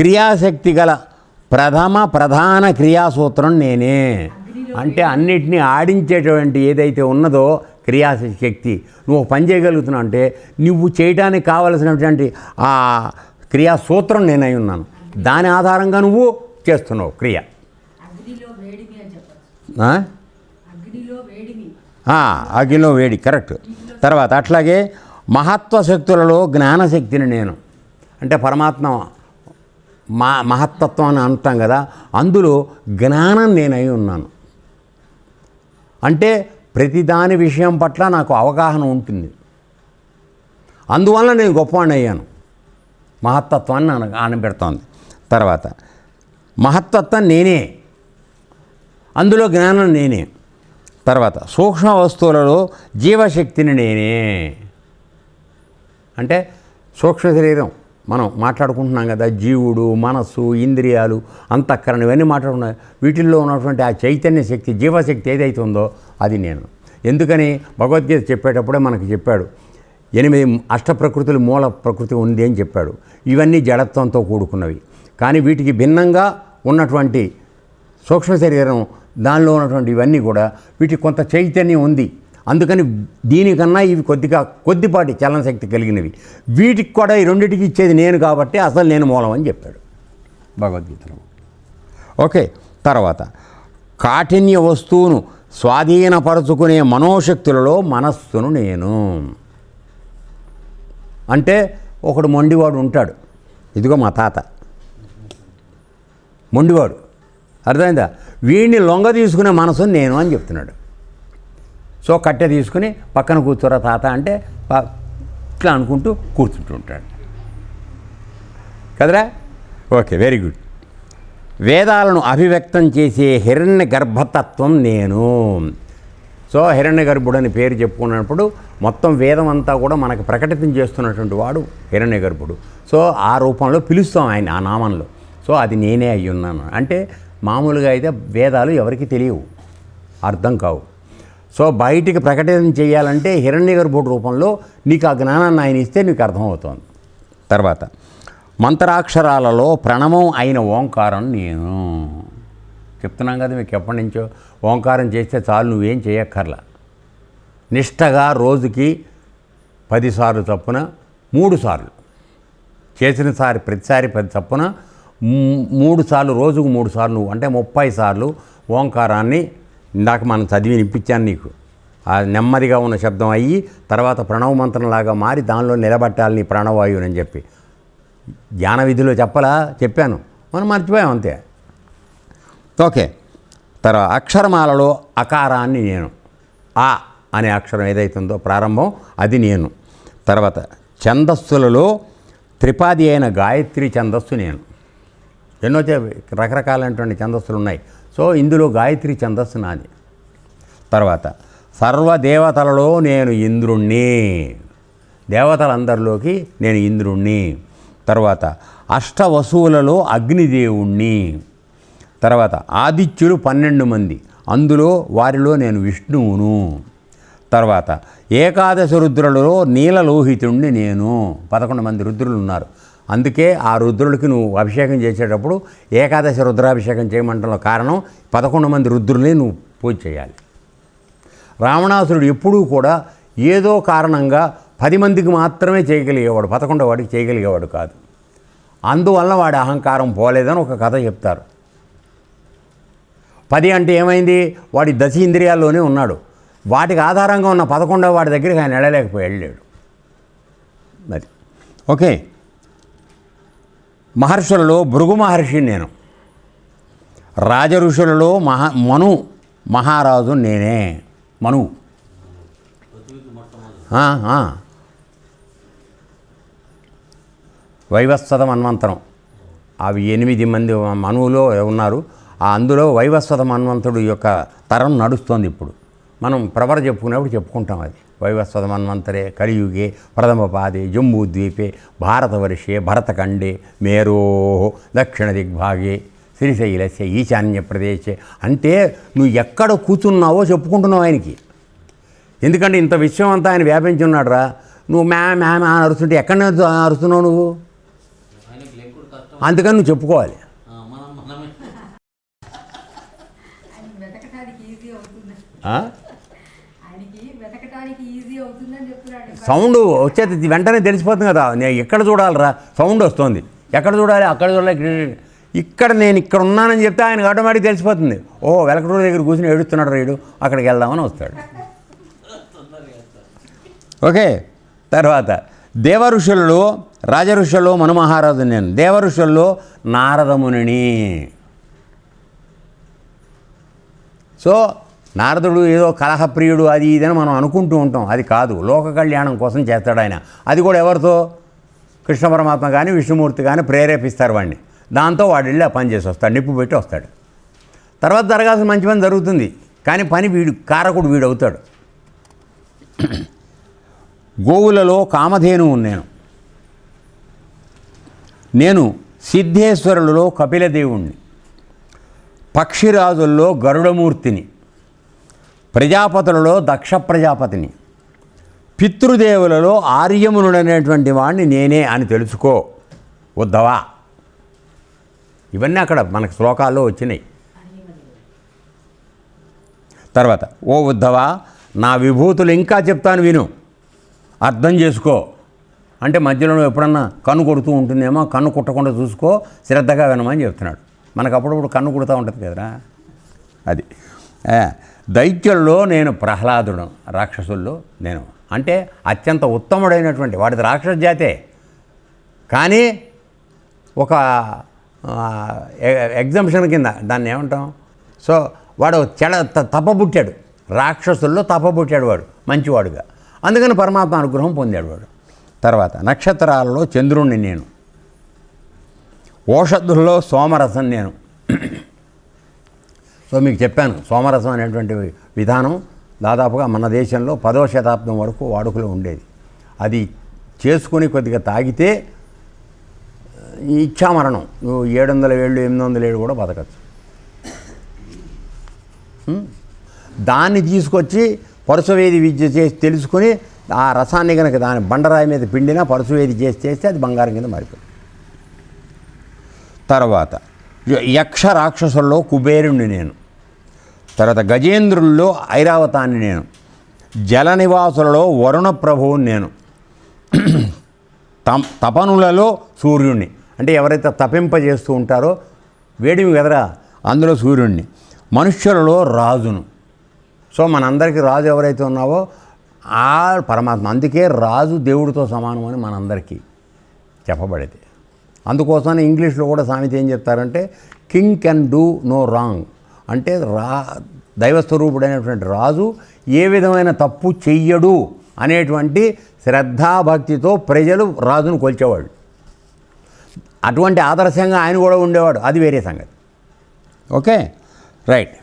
క్రియాశక్తి గల ప్రథమ ప్రధాన క్రియాసూత్రం నేనే. అంటే అన్నిటినీ ఆడించేటువంటి ఏదైతే ఉన్నదో క్రియాశక్తి. నువ్వు పని చేయగలుగుతున్నావు అంటే నువ్వు చేయడానికి కావలసినటువంటి ఆ క్రియాసూత్రం నేనై ఉన్నాను. దాని ఆధారంగా నువ్వు చేస్తున్నావు క్రియ. అగ్నిలో వేడి కరెక్ట్. తర్వాత అట్లాగే మహత్వ శక్తులలో జ్ఞానశక్తిని నేను. అంటే పరమాత్మ మా మహత్తత్వం అని అంటాం కదా అందులో జ్ఞానం నేనై ఉన్నాను. అంటే ప్రతిదాని విషయం పట్ల నాకు అవగాహన ఉంటుంది. అందువల్ల నేను గొప్పవాడిని అయ్యాను. మహత్తత్వాన్ని ఆన ఆనబెడుతోంది. తర్వాత మహత్తత్వం నేనే. అందులో జ్ఞానం నేనే. తర్వాత సూక్ష్మ వస్తువులలో జీవశక్తిని నేనే. అంటే సూక్ష్మ శరీరం. మనం మాట్లాడుకుంటున్నాం కదా జీవుడు మనస్సు ఇంద్రియాలు అంతఃకరణ ఇవన్నీ మాట్లాడుకున్నాం వీటిల్లో ఉన్నటువంటి ఆ చైతన్య శక్తి జీవశక్తి ఏదైతే ఉందో అది నేను. ఎందుకని? భగవద్గీత చెప్పేటప్పుడే మనకు చెప్పాడు ఎనిమిది అష్ట ప్రకృతులు మూల ప్రకృతి ఉంది అని చెప్పాడు. ఇవన్నీ జడత్వంతో కూడుకున్నవి. కానీ వీటికి భిన్నంగా ఉన్నటువంటి సూక్ష్మ శరీరం దానిలో ఉన్నటువంటి ఇవన్నీ కూడా వీటికి కొంత చైతన్యం ఉంది. అందుకని దీనికన్నా ఇవి కొద్దిగా కొద్దిపాటి చలనశక్తి కలిగినవి. వీటికి కూడా ఈ రెండింటికి ఇచ్చేది నేను కాబట్టి అసలు నేను మూలం అని చెప్పాడు భగవద్గీతలో. ఓకే తర్వాత కాఠిన్య వస్తువును స్వాధీనపరుచుకునే మనోశక్తులలో మనస్సును నేను. అంటే ఒకడు మొండివాడు ఉంటాడు. ఇదిగో మా తాత. మొండివాడు. అర్థమైందా? వీడిని లొంగ తీసుకునే మనసు నేను అని చెప్తున్నాడు. సో కట్టె తీసుకుని పక్కన కూర్చోరా తాత అంటే ఇట్లా అనుకుంటూ కూర్చుంటూ ఉంటాడు. కదరా? ఓకే వెరీ గుడ్ వేదాలను అభివ్యక్తం చేసే హిరణ్య గర్భతత్వం నేను. సో హిరణ్య గర్భుడు అని పేరు చెప్పుకున్నప్పుడు మొత్తం వేదం అంతా కూడా మనకు ప్రకటితం చేస్తున్నటువంటి వాడు హిరణ్య గర్భుడు. సో ఆ రూపంలో పిలుస్తాం ఆయన ఆ నామంలో. సో అది నేనే అయ్యున్నాను. అంటే మామూలుగా అయితే వేదాలు ఎవరికి తెలియవు. అర్థం కావు. సో బయటికి ప్రకటన చేయాలంటే హిరణ్య గర్భుడు రూపంలో నీకు ఆ జ్ఞానాన్ని ఆయన ఇస్తే నీకు అర్థమవుతోంది. తర్వాత మంత్రాక్షరాలలో ప్రణవం అయిన ఓంకారం నేను. చెప్తున్నాం కదా మీకు ఎప్పటి నుంచో ఓంకారం చేస్తే చాలు నువ్వేం చేయక్కర్లా. నిష్టగా రోజుకి పదిసార్లు తప్పున మూడు సార్లు. చేసిన సారి ప్రతిసారి పది తప్పున మూడు సార్లు రోజుకు మూడు సార్లు నువ్వు అంటే ముప్పై సార్లు ఓంకారాన్ని ఇందాక మనం చదివి వినిపించాను నీకు. ఆ నెమ్మదిగా ఉన్న శబ్దం అయ్యి తర్వాత ప్రణవ మంత్రంలాగా మారి దానిలో నిలబట్టాలి నీ ప్రాణవాయువుని అని చెప్పి. జ్ఞాన విధిలో చెప్పలా? చెప్పాను. మనం మర్చిపోయాం అంతే. ఓకే. తర్వాత అక్షరమాలలో అకారాన్ని నేను. ఆ అనే అక్షరం ఏదైతుందో ప్రారంభం అది నేను. తర్వాత ఛందస్సులలో త్రిపాది అయిన గాయత్రి ఛందస్సు నేను. ఎన్నో చే- రకరకాలైనటువంటి ఛందస్సులు ఉన్నాయి. సో ఇందులో గాయత్రి ఛందస్సు నాది. తర్వాత సర్వదేవతలలో నేను ఇంద్రుణ్ణి. దేవతలందరిలోకి నేను ఇంద్రుణ్ణి. తర్వాత అష్టవసువులలో అగ్నిదేవుణ్ణి. తర్వాత ఆదిత్యులు పన్నెండు మంది. అందులో వారిలో నేను విష్ణువును. తర్వాత ఏకాదశ రుద్రులలో నీలలోహితుణ్ణి నేను. పదకొండు మంది రుద్రులు ఉన్నారు అందుకే ఆ రుద్రుడికి నువ్వు అభిషేకం చేసేటప్పుడు ఏకాదశి రుద్రాభిషేకం చేయమంటంలో కారణం పదకొండు మంది రుద్రుల్ని నువ్వు పూజ చేయాలి. రావణాసురుడు ఎప్పుడూ కూడా ఏదో కారణంగా పది మందికి మాత్రమే చేయగలిగేవాడు పదకొండో వాడికి చేయగలిగేవాడు కాదు. అందువల్ల వాడి అహంకారం పోలేదని ఒక కథ చెప్తారు. పది అంటే ఏమైంది? వాడి దశ ఇంద్రియాల్లోనే ఉన్నాడు. వాటికి ఆధారంగా ఉన్న పదకొండవ వాడి దగ్గరికి ఆయన వెళ్ళలేకపోయి వెళ్ళాడు. మరి. ఓకే. మహర్షులలో భృగు మహర్షి నేను. రాజ ఋషులలో మహా మను మహారాజు నేనే. మను. వైవస్వత మన్వంతరం అవి ఎనిమిది మంది మనువులో ఉన్నారు. ఆ అందులో వైవస్వత మన్వంతుడు యొక్క తరం నడుస్తోంది ఇప్పుడు. మనం ప్రవర చెప్పుకునేప్పుడు చెప్పుకుంటాం అది. ప్రథమ పాదే జంబూద్వీపే భారతవర్షే భరతఖండే మేరో దక్షిణ దిగ్భాగే శ్రీశైలస్య ఈశాన్య ప్రదేశే అంటే నువ్వు ఎక్కడ కూర్చున్నావో చెప్పుకుంటున్నావు ఆయనకి. ఎందుకంటే ఇంత విషయం అంతా ఆయన వ్యాపించి ఉన్నాడు రా నువ్వు మ్యా మ్యా మ్యా అని అరుస్తుంటే ఎక్కడ అరుస్తున్నావు నువ్వు? అందుకని నువ్వు చెప్పుకోవాలి. ఆ, మనం మనమే ఆయనకి వెతకటానికి ఈజీ అవుతుంది ఆ? ఆయనకి వెతకటానికి ఈజీ అవుతుందని చెప్తున్నాడు సౌండ్ వచ్చేది వెంటనే తెలిసిపోతుంది కదా. నేను ఎక్కడ చూడాలిరా? సౌండ్ వస్తుంది. ఎక్కడ చూడాలి? అక్కడ చూడాలి? ఇక్కడ- ఇక్కడ నేను ఇక్కడ ఉన్నానని చెప్తే ఆయనకు ఆటోమేటిక్ తెలిసిపోతుంది. ఓ వెలకటూరు దగ్గర కూర్చుని ఏడుస్తున్నాడు రైడు. అక్కడికి వెళ్దామని వస్తాడు. ఓకే. తర్వాత దేవ ఋషులలో రాజ ఋషుల్లో మనుమహారాజు నేను. దేవ ఋషుల్లో నారదమునిని. సో నారదుడు ఏదో కలహప్రియుడు అది ఇదని మనం అనుకుంటూ ఉంటాం. అది కాదు. లోక కళ్యాణం కోసం చేస్తాడు ఆయన. అది కూడా ఎవరితో? కృష్ణ పరమాత్మ కానీ విష్ణుమూర్తి కానీ ప్రేరేపిస్తారు వాడిని దాంతో వాడు వెళ్ళి ఆ పని చేసి వస్తాడు. నిప్పు పెట్టి వస్తాడు. తర్వాత జరగాల్సిన మంచి పని జరుగుతుంది. కానీ పని వీడు కారకుడు వీడు అవుతాడు. గోవులలో కామధేను నేను. నేను సిద్ధేశ్వరులలో కపిలదేవుణ్ణి. పక్షిరాజుల్లో గరుడమూర్తిని. ప్రజాపతులలో దక్ష ప్రజాపతిని. పితృదేవులలో ఆర్యమునుడనేటువంటి వాడిని నేనే అని తెలుసుకో. ఉద్దవా ఇవన్నీ అక్కడ మనకు శ్లోకాల్లో వచ్చినాయి. తర్వాత ఓ ఉద్ధవా నా విభూతులు ఇంకా చెప్తాను విను. అర్థం చేసుకో. అంటే మధ్యలో నువ్వు ఎప్పుడన్నా కన్ను కొడుతూ ఉంటుందేమో కన్ను కుట్టకుండా చూసుకో శ్రద్ధగా వినమని చెప్తున్నాడు. మనకు అప్పుడప్పుడు కన్ను కుడుతూ ఉంటుంది కదరా? అది. దైత్యుల్లో నేను ప్రహ్లాదుడు రాక్షసుల్లో నేను. అంటే అత్యంత ఉత్తముడైనటువంటి వాడిది రాక్షస జాతే. కానీ ఒక ఎగ్జంప్షన్ కింద దాన్ని ఏమంటాం? సో వాడు చెడ తప్పబుట్టాడు రాక్షసుల్లో తప్పబుట్టాడు వాడు మంచివాడుగా. అందుకని పరమాత్మ అనుగ్రహం పొందాడు వాడు. తర్వాత నక్షత్రాలలో చంద్రుణ్ణి నేను. ఓషధుల్లో సోమరసం నేను. సో మీకు చెప్పాను సోమరసం అనేటువంటి విధానం దాదాపుగా మన దేశంలో పదో శతాబ్దం వరకు వాడుకలో ఉండేది. అది చేసుకుని కొద్దిగా తాగితే ఇచ్చామరణం నువ్వు ఏడు వందల ఏళ్ళు ఎనిమిది వందల ఏళ్ళు కూడా బతకచ్చు. దాన్ని తీసుకొచ్చి పరుసవేది విద్య చేసి తెలుసుకొని ఆ రసాన్ని కనుక దాని బండరాయి మీద పిండినా పరుసవేది చేసి చేస్తే అది బంగారం కింద మారిపోతుంది. తర్వాత యక్ష రాక్షసుల్లో కుబేరుణ్ణి నేను. తర్వాత గజేంద్రుల్లో ఐరావతాన్ని నేను. జల నివాసులలో వరుణ ప్రభువుని నేను. తం తపనులలో సూర్యుణ్ణి. అంటే ఎవరైతే తపింపజేస్తూ ఉంటారో వేడిమి కదరా? అందులో సూర్యుణ్ణి. మనుష్యులలో రాజును. సో మనందరికీ రాజు ఎవరైతే ఉన్నావో ఆ పరమాత్మ. అందుకే రాజు దేవుడితో సమానం అని మనందరికీ చెప్పబడేది. అందుకోసమే ఇంగ్లీష్లో కూడా సామెత ఏం చెప్తారంటే king can do no wrong అంటే రా దైవస్వరూపుడైనటువంటి రాజు ఏ విధమైన తప్పు చెయ్యడు అనేటువంటి శ్రద్ధాభక్తితో ప్రజలు రాజును కొల్చేవాడు అటువంటి ఆదర్శంగా ఆయన కూడా ఉండేవాడు. అది వేరే సంగతి. ఓకే? రైట్.